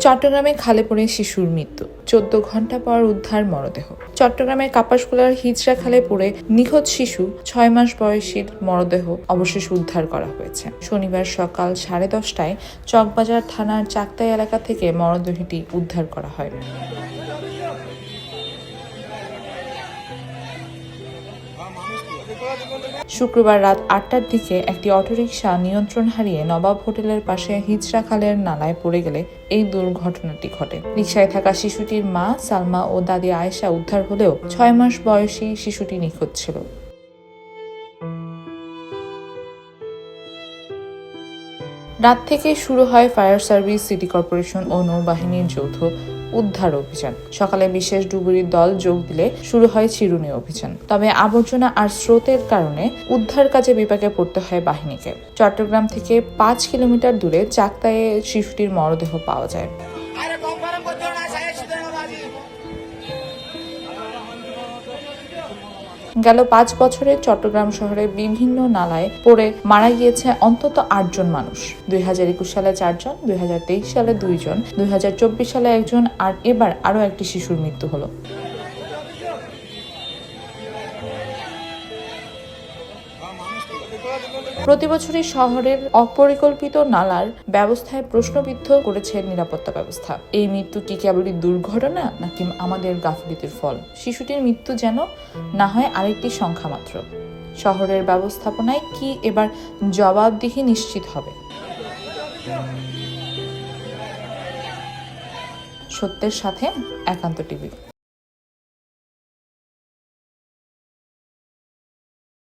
চট্টগ্রামে খালে পড়ে শিশুর মৃত্যু। চোদ্দ ঘণ্টা পর উদ্ধার মরদেহ। চট্টগ্রামের কাপাসকুলার হিজড়া খালে পড়ে নিখোঁজ শিশু, ছয় মাস বয়সীর মরদেহ অবশেষ উদ্ধার করা হয়েছে। শনিবার সকাল সাড়ে দশটায় চকবাজার থানার চাকতাই এলাকা থেকে মরদেহটি উদ্ধার করা হয়। শুক্রবার রাত আটটার দিকে একটি অটোরিকশা নিয়ন্ত্রণ হারিয়ে নবাব হোটেলের পাশে হিজড়া খালের নালায় পড়ে গেলে এই দুর্ঘটনাটি ঘটে। রিকশায় থাকা শিশুটির মা, সালমা ও দাদি আয়েশা উদ্ধার হলেও ছয় মাস বয়সী শিশুটি নিখোঁজ ছিল। রাত থেকে শুরু হয় ফায়ার সার্ভিস, সিটি কর্পোরেশন ও নৌবাহিনীর যৌথ উদ্ধার অভিযান। সকালে বিশেষ ডুবুরির দল যোগ দিলে শুরু হয় চিরুনি অভিযান। তবে আবর্জনা আর স্রোতের কারণে উদ্ধার কাজে বিপাকে পড়তে হয় বাহিনীকে। চট্টগ্রাম থেকে পাঁচ কিলোমিটার দূরে চাকতায়ে শিশুটির মরদেহ পাওয়া যায়। গেল পাঁচ বছরে চট্টগ্রাম শহরে বিভিন্ন নালায় পড়ে মারা গিয়েছে অন্তত আটজন মানুষ। দুই হাজার একুশ সালে চারজন, দুই হাজার তেইশ সালে দুইজন, দুই হাজার চব্বিশ সালে একজন আর এবার আরও একটি শিশুর মৃত্যু হলো। প্রতি বছরই শহরের অপরিকল্পিত নালার ব্যবস্থায় প্রশ্নবিদ্ধ করেছে নিরাপত্তা ব্যবস্থা। এই মৃত্যু কি কেবলই দুর্ঘটনা, নাকি আমাদের গাফিলতির ফল? শিশুটির মৃত্যু যেন না হয় আরেকটি সংখ্যা মাত্র। শহরের ব্যবস্থাপনায় কি এবার জবাবদিহি নিশ্চিত হবে? সত্যের সাথে একান্ত টিভি।